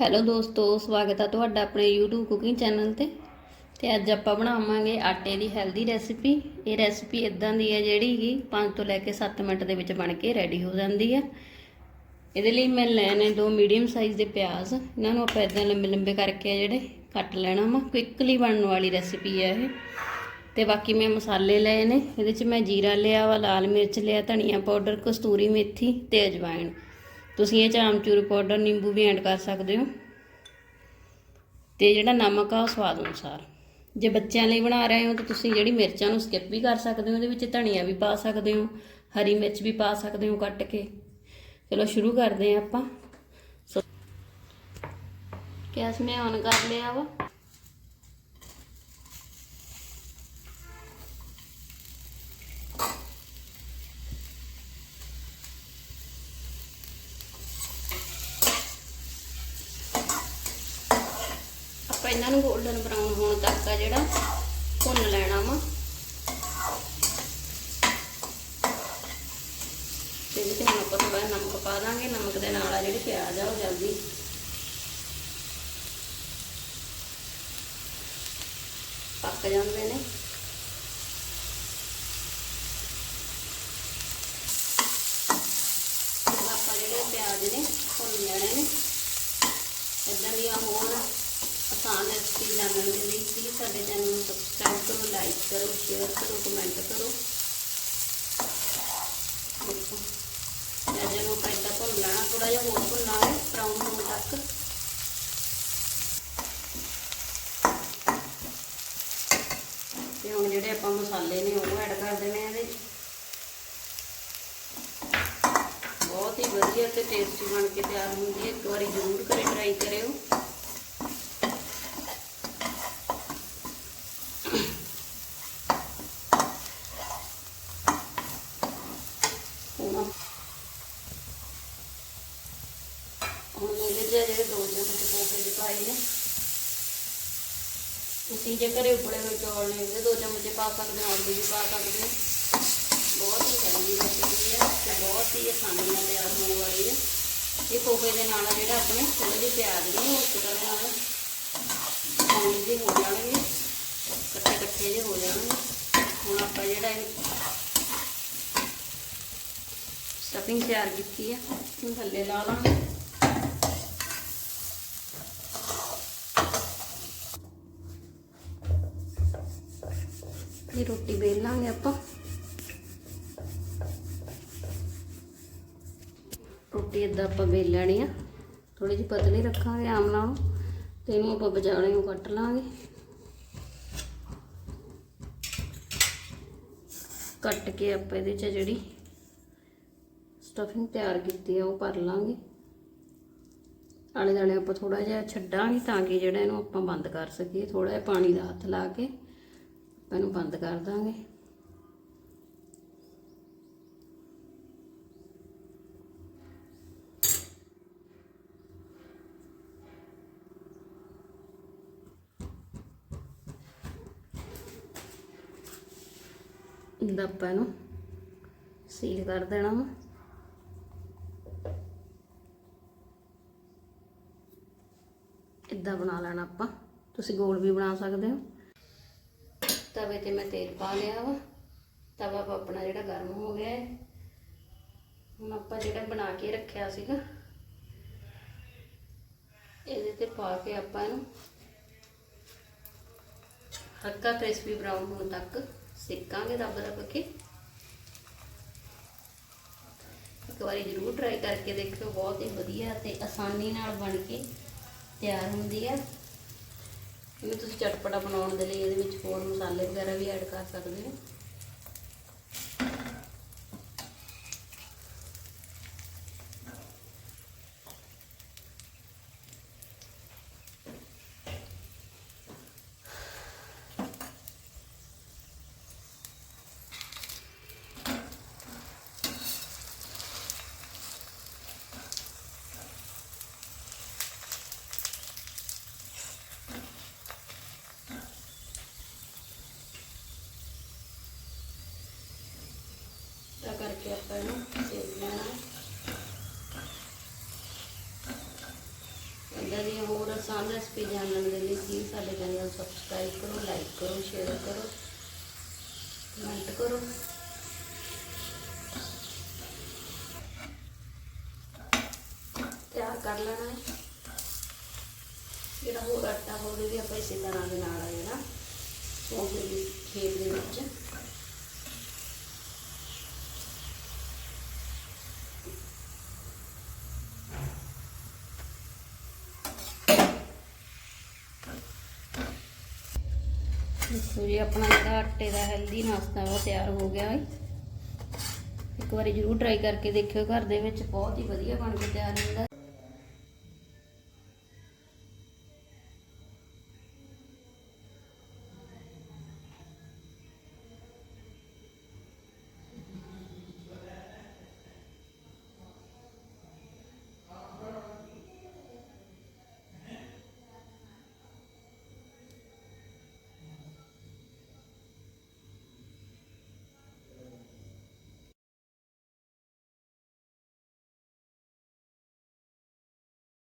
Hello ਦੋਸਤੋ, ਸਵਾਗਤ ਹੈ ਤੁਹਾਡਾ ਆਪਣੇ YouTube ਕੁਕਿੰਗ ਚੈਨਲ ਤੇ। ਤੇ ਅੱਜ ਆਪਾਂ ਬਣਾਵਾਂਗੇ ਆਟੇ ਦੀ ਹੈਲਦੀ ਰੈਸਿਪੀ ਇਹ ਰੈਸਿਪੀ ਇਦਾਂ ਦੀ ਹੈ ਜਿਹੜੀ ਕਿ 5 ਤੋਂ ਲੈ ਕੇ 7 ਮਿੰਟ ਦੇ ਵਿੱਚ ਬਣ ਕੇ ਰੈਡੀ ਹੋ ਜਾਂਦੀ ਹੈ। ਇਹਦੇ ਲਈ ਮੈਂ ਲੈਣੇ ਦੋ ਮੀਡੀਅਮ ਸਾਈਜ਼ ਦੇ ਪਿਆਜ਼। ਇਹਨਾਂ ਨੂੰ ਆਪਾਂ ਇਦਾਂ ਲੰਬੇ ਲੰਬੇ ਕਰਕੇ ਆ ਜਿਹੜੇ ਕੱਟ ਲੈਣਾ ਵਾ। ਕੁਇਕਲੀ ਬਣਨ ਵਾਲੀ ਰੈਸਿਪੀ ਹੈ ਇਹ। ਤੇ ਬਾਕੀ ਮੈਂ ਮਸਾਲੇ ਲਏ ਨੇ। ਇਹਦੇ 'ਚ ਮੈਂ ਜੀਰਾ ਲਿਆ ਵਾ, ਲਾਲ ਮਿਰਚ ਲਿਆ, ਧਨੀਆ ਪਾਊਡਰ, ਕਸਤੂਰੀ ਮੇਥੀ ਤੇ ਅਜਵਾਇਣ। ਤੁਸੀਂ ਇਹ 'ਚ ਆਮਚੂਰ ਪਾਊਡਰ, ਨਿੰਬੂ ਵੀ ਐਡ ਕਰ ਸਕਦੇ ਹੋ। ਤੇ ਜਿਹੜਾ ਨਮਕ ਆ, ਉਹ ਸਵਾਦ ਅਨੁਸਾਰ। ਜੇ ਬੱਚਿਆਂ ਲਈ ਬਣਾ ਰਹੇ ਹੋ, ਤਾਂ ਤੁਸੀਂ ਜਿਹੜੀ ਮਿਰਚਾਂ ਨੂੰ ਸਕਿਪ ਵੀ ਕਰ ਸਕਦੇ ਹੋ, ਉਹਦੇ ਵਿੱਚ ਧਨੀਆ ਵੀ ਪਾ ਸਕਦੇ ਹੋ, ਹਰੀ ਮਿਰਚ ਵੀ ਪਾ ਸਕਦੇ ਹੋ ਕੱਟ ਕੇ। ਚਲੋ ਸ਼ੁਰੂ ਕਰਦੇ ਹਾਂ ਆਪਾਂ। ਸੋ- ਗੈਸ ਮੈਂ ਔਨ ਕਰ ਲਿਆ ਵਾ ਆਪਾਂ ਇਹਨਾਂ ਨੂੰ 골ਡਨ ਬਰਾਊਨ ਹੋਣ ਤੱਕ ਆ ਜਿਹੜਾ ਭੁੰਨ ਲੈਣਾ ਵਾ। ਤੇ ਇਹਦੇ ਹੁਣ ਆਪਾਂ ਥੋੜਾ ਨਮਕ ਪਾ ਦਾਂਗੇ। ਨਮਕ ਦੇ ਨਾਲ ਆ ਜਿਹੜੇ ਪਿਆਜ਼ ਆ, ਉਹ ਜਲਦੀ ਪੱਕ ਜਾਂਦੇ ਨੇ। ਆਪਾਂ ਜਿਹੜੇ ਪਿਆਜ਼ ਨੇ ਭੁੰਨ ਲੈਣੇ ਨੇ ਇਦਾਂ ਦੀਆਂ ਹੋਰ ਆਸਾਨ ਰੈਸਪੀ ਜਾਣਨ ਦੇ ਲਈ ਪਲੀਜ਼ ਸਾਡੇ ਚੈਨਲ ਨੂੰ ਸਬਸਕ੍ਰਾਈਬ ਕਰੋ ਲਾਈਕ ਕਰੋ ਸ਼ੇਅਰ ਕਰੋ ਕਮੈਂਟ ਕਰੋ। ਦੇਖੋ ਪਿਆਜ਼ਾਂ ਨੂੰ ਆਪਾਂ ਭੁੰਨ ਲੈਣਾ ਥੋੜਾ ਜਿਹਾ ਹੋਰ ਭੁੰਨਣਾ ਹੈ ਬਰਾਊਨ ਹੋਣ ਤੱਕ। ਤੇ ਹੁਣ ਜਿਹੜੇ ਆਪਾਂ ਮਸਾਲੇ ਨੇ, ਉਹ ਐਡ ਕਰ ਦੇਣੇ ਆ ਇਹਦੇ। ਵਿੱਚ ਬਹੁਤ ਹੀ ਵਧੀਆ ਤੇ ਟੇਸਟੀ ਬਣ ਕੇ ਤਿਆਰ ਹੁੰਦੀ ਹੈ। ਇੱਕ ਵਾਰੀ ਜ਼ਰੂਰ ਕਰੇ ਟਰਾਈ ਕਰਿਓ ਹੁਣ ਹੁਣ ਜਿਹੜੇ ਦੋ ਚਮਚ ਪੋਹੇ ਦੇ ਪਾਏ ਨੇ। ਤੁਸੀਂ ਜੇ ਘਰੇ ਉਬਲੇ ਹੋਏ ਚੌਲ ਨੇ ਉਹਦੇ ਦੋ ਚਮਚ ਪਾ ਸਕਦੇ ਹੋ, ਆਲੂ ਵੀ ਪਾ ਸਕਦੇ ਹੋ। ਬਹੁਤ ਹੀ ਹੈਲਦੀ ਰੈਸਿਪੀ ਹੈ ਤੇ ਬਹੁਤ ਹੀ ਆਸਾਨੀ ਨਾਲ ਤਿਆਰ ਹੋਣ ਵਾਲੀ ਹੈ। ਇਹ ਪੋਹੇ ਦੇ ਨਾਲ ਜਿਹੜਾ ਆਪਣੇ ਥੋੜੇ ਜਿਹੇ ਪਿਆਜ਼ ਨੇ ਉਹ ਤਰ੍ਹਾਂ ਨਾਲ ਪਾਣੀ ਦੇ ਹੋ ਜਾਣਗੇ। ਕੱਟੇ ਕੱਟੇ ਜਿਹੇ ਹੋ ਜਾਣਗੇ। ਹੁਣ ਆਪਾਂ ਜਿਹੜਾ ਇਹ ਸਟਫਿੰਗ ਤਿਆਰ ਕੀਤੀ ਹੈ ਹੁਣ ਥੱਲੇ ਲਾ ਲਾਂਗੇ। ਇਹ ਰੋਟੀ ਵੇਲ ਲਾਂਗੇ ਆਪਾਂ। ਰੋਟੀ ਇਦਾਂ ਆਪਾਂ ਵੇਲ ਲੈਣੀ ਆ। ਥੋੜੀ ਜਿਹੀ ਪਤਲੀ ਰੱਖਾਂਗੇ ਆਮ ਨਾਲੋਂ ਤੇ ਇਹਨੂੰ ਆਪਾਂ ਵਿਚਾਲੇ ਨੂੰ ਕੱਟ ਲਾਂਗੇ। ਕੱਟ ਕੇ ਆਪਾਂ ਇਹਦੇ 'ਚ ਜਿਹੜੀ ਸਟਫਿੰਗ ਤਿਆਰ ਕੀਤੀ ਆ, ਉਹ ਭਰ ਲਾਂਗੇ। ਆਲੇ ਦਾਲੇ ਆਪਾਂ ਥੋੜਾ ਜਿਹਾ ਛੱਡਾਂਗੇ ਤਾਂ ਕਿ ਜਿਹੜਾ ਇਹਨੂੰ ਆਪਾਂ ਬੰਦ ਕਰ ਸਕੀਏ ਥੋੜਾ ਜਿਹਾ ਪਾਣੀ ਦਾ ਹੱਥ ਲਾ ਕੇ। ਆਪਾਂ ਇਹਨੂੰ ਬੰਦ ਕਰ ਦਾਂਗੇ। ਇਹਦਾ ਆਪਾਂ ਇਹਨੂੰ ਸੀਲ ਕਰ ਦੇਣਾ ਵਾ। ਇਦਾਂ ਬਣਾ ਲੈਣਾ ਆਪਾਂ। ਤੁਸੀਂ ਗੋਲ ਵੀ ਬਣਾ ਸਕਦੇ ਹੋ। ਤਵੇ ਤੇ ਮੈਂ ਤੇਲ ਪਾ ਲਿਆ ਵਾ। ਤਵਾ ਆਪਣਾ ਜਿਹੜਾ ਗਰਮ ਹੋ ਗਿਆ ਹੈ ਹੁਣ ਆਪਾਂ ਜਿਹੜਾ ਬਣਾ ਕੇ ਰੱਖਿਆ ਸੀਗਾ, ਇਹਦੇ ਤੇ ਪਾ ਕੇ ਆਪਾਂ ਇਹਨੂੰ ਹਲਕਾ ਕ੍ਰਿਸਪੀ ਬਰਾਊਨ ਹੋਣ ਤੱਕ ਸੇਕਾਂਗੇ ਦੱਬ ਦੱਬ ਕੇ। ਇੱਕ ਵਾਰੀ ਜ਼ਰੂਰ ਟਰਾਈ ਕਰਕੇ ਦੇਖਿਓ, ਬਹੁਤ ਹੀ ਵਧੀਆ ਤੇ ਆਸਾਨੀ ਨਾਲ ਬਣ ਕੇ ਤਿਆਰ ਹੁੰਦੀ ਹੈ ਇਹਨੂੰ ਤੁਸੀਂ ਚਟਪਟਾ ਬਣਾਉਣ ਦੇ ਲਈ ਇਹਦੇ ਵਿੱਚ ਹੋਰ ਮਸਾਲੇ ਵਗੈਰਾ ਵੀ ਐਡ ਕਰ ਸਕਦੇ ਹੋ। ਤਾਂ ਕਰਕੇ ਆਪਾਂ ਇਹਨੂੰ ਸੇਕ ਲੈਣਾ। ਇਦਾਂ ਦੀਆਂ ਹੋਰ ਆਸਾਨ ਰੈਸਪੀ ਜਾਣਨ ਦੇ ਲਈ ਪਲੀਜ਼ ਸਾਡੇ ਚੈਨਲ ਨੂੰ ਸਬਸਕ੍ਰਾਈਬ ਕਰੋ ਲਾਈਕ ਕਰੋ ਸ਼ੇਅਰ ਕਰੋ ਕਮੈਂਟ ਕਰੋ। ਤਿਆਰ ਕਰ ਲੈਣਾ ਹੈ। ਜਿਹੜਾ ਹੋਰ ਆਟਾ ਹੋਵੇ ਵੀ ਆਪਾਂ ਇਸੇ ਤਰ੍ਹਾਂ ਦੇ ਨਾਲ ਆ ਜਿਹੜਾ ਉਹ ਵੀ ਖੇਤ ਦੇ ਵਿੱਚ। ਦੇਖੋ ਜੀ ਆਪਣਾ ਜਿਹੜਾ ਆਟੇ ਦਾ ਹੈਲਦੀ ਨਾਸ਼ਤਾ ਉਹ ਤਿਆਰ ਹੋ ਗਿਆ ਹੈ ਇੱਕ ਵਾਰੀ ਜ਼ਰੂਰ ਟਰਾਈ ਕਰਕੇ ਦੇਖਿਓ, ਘਰ ਦੇ ਵਿੱਚ ਬਹੁਤ ਹੀ ਵਧੀਆ ਬਣ ਕੇ ਤਿਆਰ ਹੁੰਦਾ।